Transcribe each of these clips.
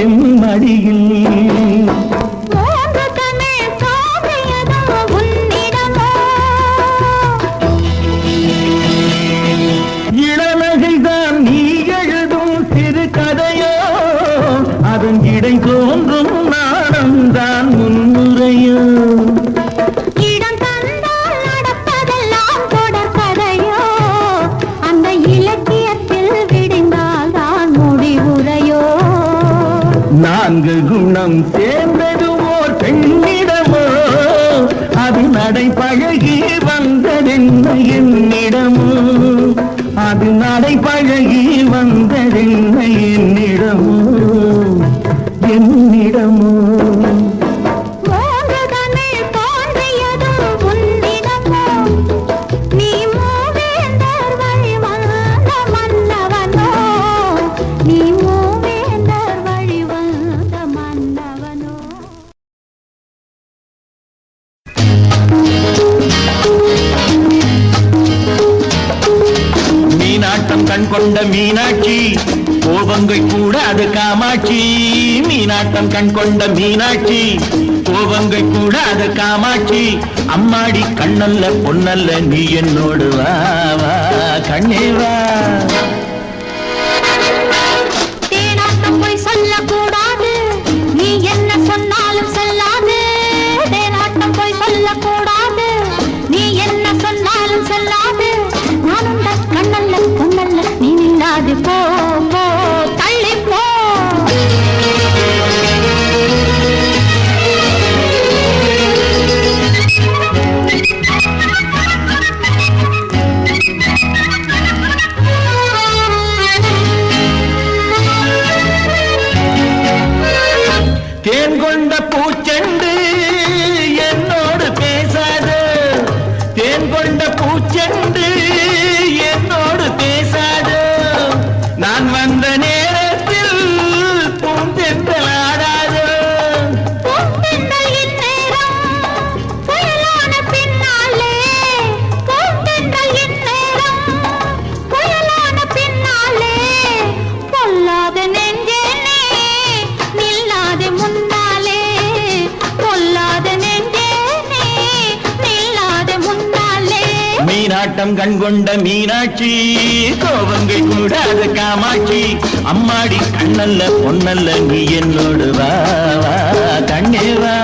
என் மடியில் அது பழகி வந்ததென்ன என்னிடமோ? என்னிடமோ? கொண்ட மீனாட்சி கோபங்கள் கூடாத காமாட்சி அம்மாடி கண்ணல்ல பொன்னல்ல நீ என்னோடு வா கண்ணே வா. கண்கொண்ட மீனாட்சி கோபங்கை கூடாத காமாட்சி. அம்மாடி கண்ணல்ல பொன்னல்ல நீ என்னோடு வா கண்ணே வா.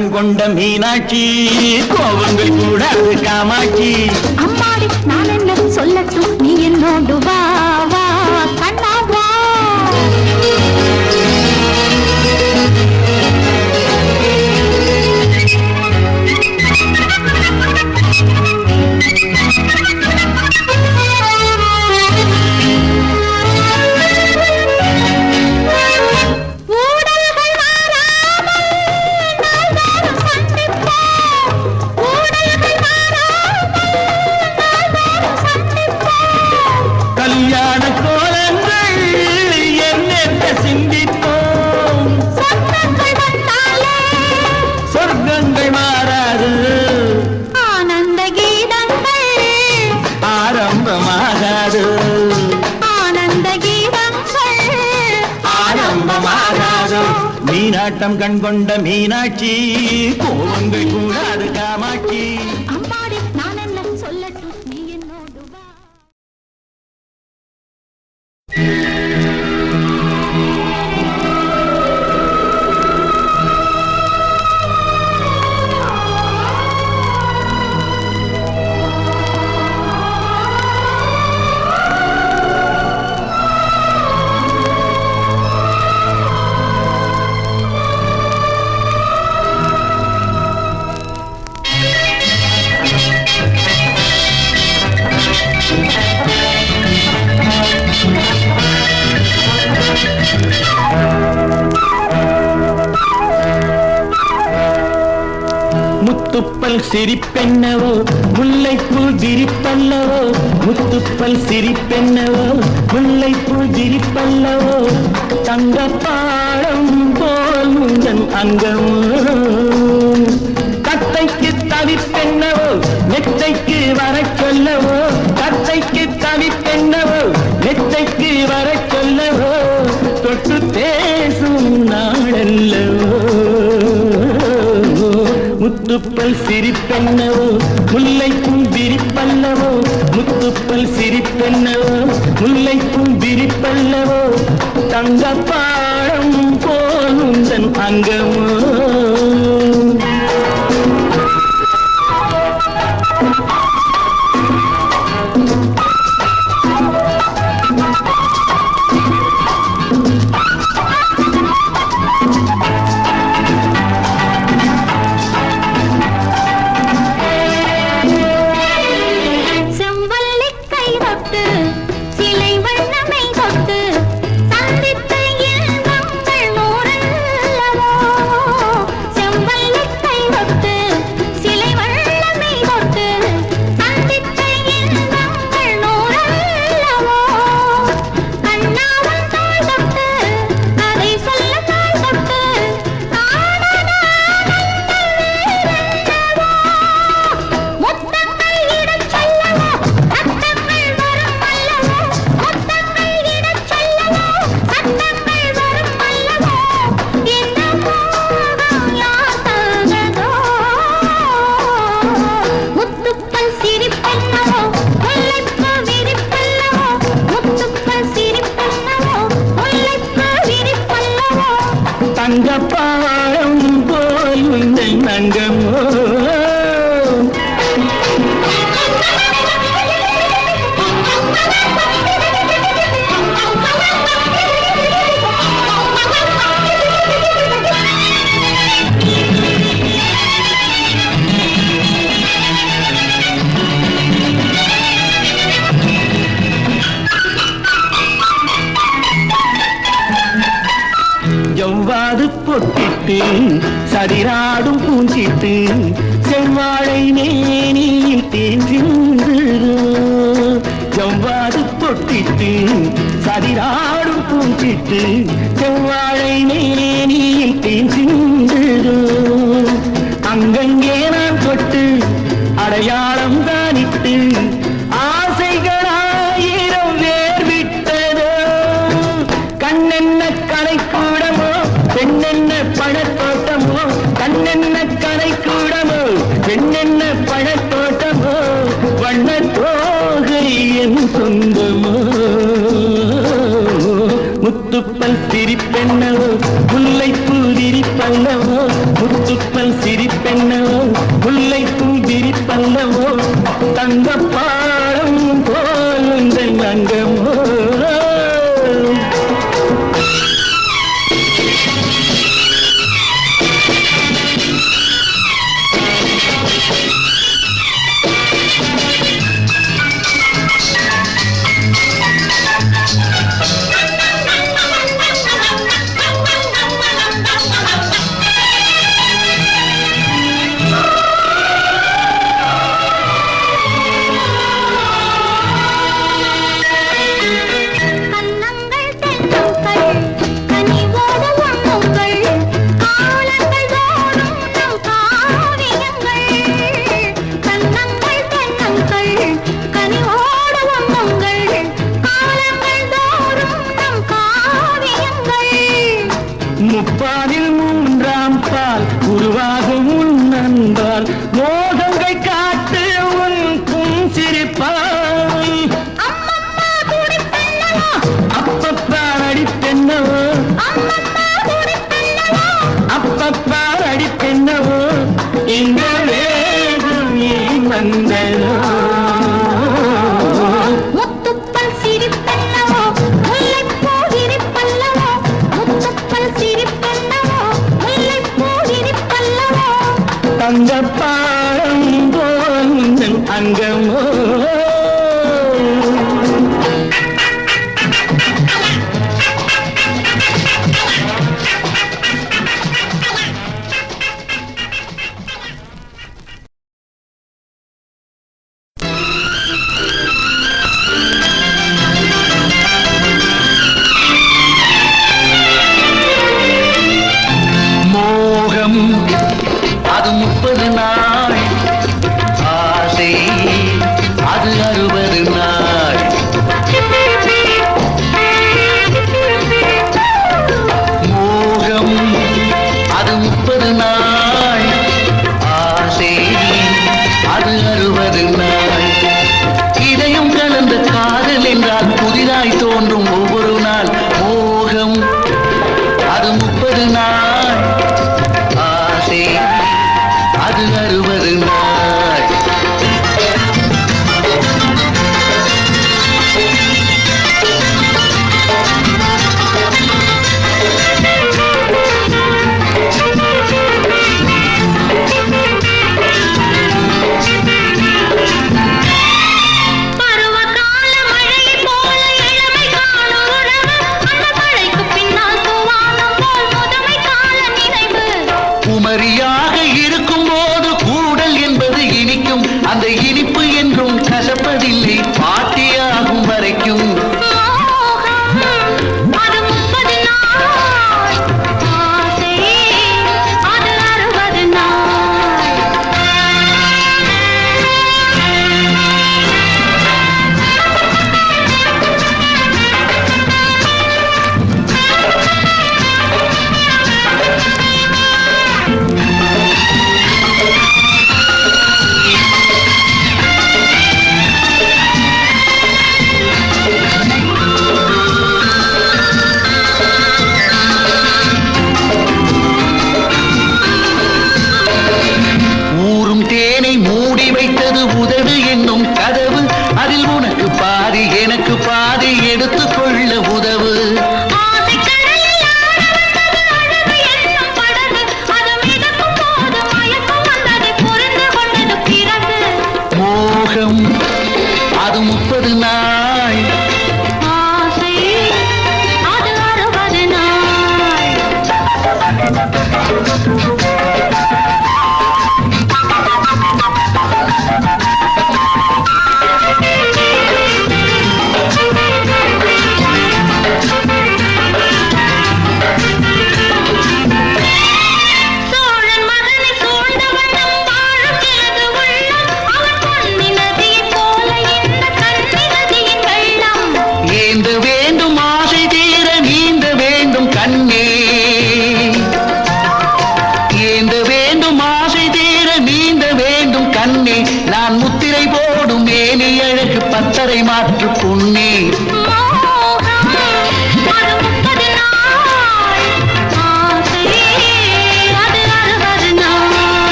மீனாட்டம் கண் கொண்ட மீனாட்சி கோபங்கள் கூடாது காமாட்சி. அம்மாடி நான் என்ன சொல்லட்டும்? நீ என்னோடு வா. மீனாட்டம் கண் கொண்ட மீனாட்சி கோபங்கள் கூடாது காமாட்சி. சிரிப்பென்னவோ முல்லைப்பூ திரிப்பல்லவோ முத்துப்பல் சிரிப்பென்னவோ முல்லைப்பூ திரிப்பல்லவோ தங்கப்பாடம் போல் முந்தன் அங்கம் தத்தைக்கு தவிப்பென்னவோ நெத்தைக்கு வர சொல்லவோ தத்தைக்கு தவிப்பென்னவோ நெத்தைக்கு வர முத்துப்பல் சிரிப்பென்னவோ? முல்லைக்கும் விரிப்பல்லவோ? முத்துப்பல் சிரிப்பென்னவோ? முல்லைக்கும் விரிப்பல்லவோ? தங்கப்பாடம் போல் தன் அங்கமோ? பூசித்து செவ்வாழை மேனியில் தேஞ்சிந்து செவ்வாது பொட்டித்து சதிராடும் பூச்சிட்டு செவ்வாழை மேனியில் தேஞ்சிந்து அங்கங்கே நான் தொட்டு அடையாளம் தானிட்டு முத்துப்பல் சிரிப்பெண்ணவோ முல்லைப்பூ விரிப்பல்லவோ முத்துப்பல் சிரிப்பெண்ணவோ முல்லைப்பூ விரிப்பல்லவோ தங்கப்ப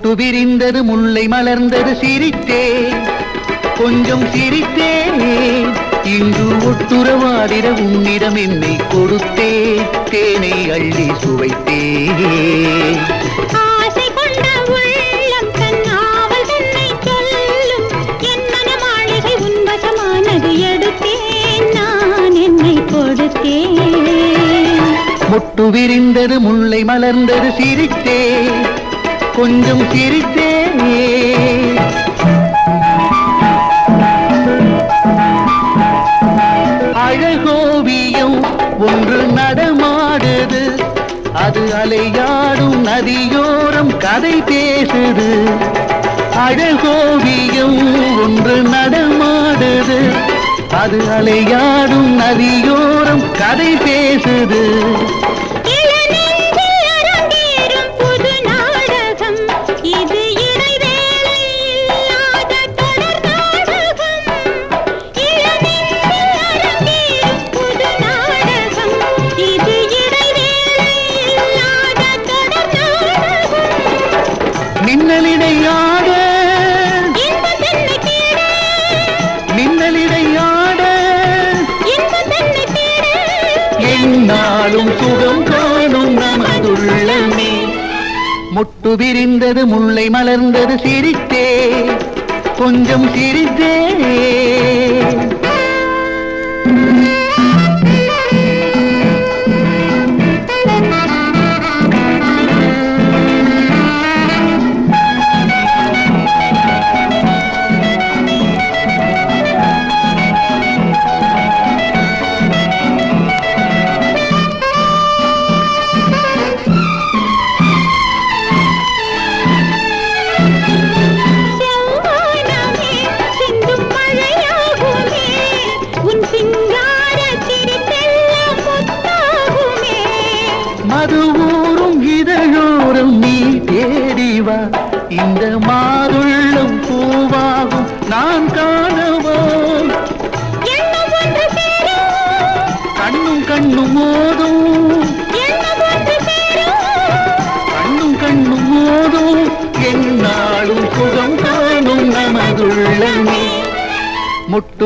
முட்டு விரிந்தது முல்லை மலர்ந்தது சிரித்தே. கொஞ்சம் சிரித்தே இங்கு ஒட்டுறவாடிட உன்னிடம் என்னை கொடுத்தே. தேனை அள்ளி சுவைத்தே. முட்டு விரிந்தது முல்லை மலர்ந்தது சிரித்தே. கொஞ்சம் சிரித்தேனே அழகோவியம் ஒன்று நடமாடுது. அது அலையாடும் நதியோரம் கதை பேசுது. அழகோவியம் ஒன்று நடமாடுது. அது அலையாடும் நதியோரம் கதை பேசுது. நாளும் சுகம் காணும் நமதுள்ளமே. முட்டு விரிந்தது முல்லை மலர்ந்தது சிரித்தே. கொஞ்சம் சிரித்தே.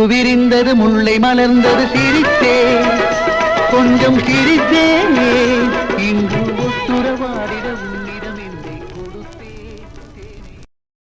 முட்டு விரிந்தது முல்லை மலர்ந்தது சிரித்தே. கொஞ்சம் சிரித்தே இங்கு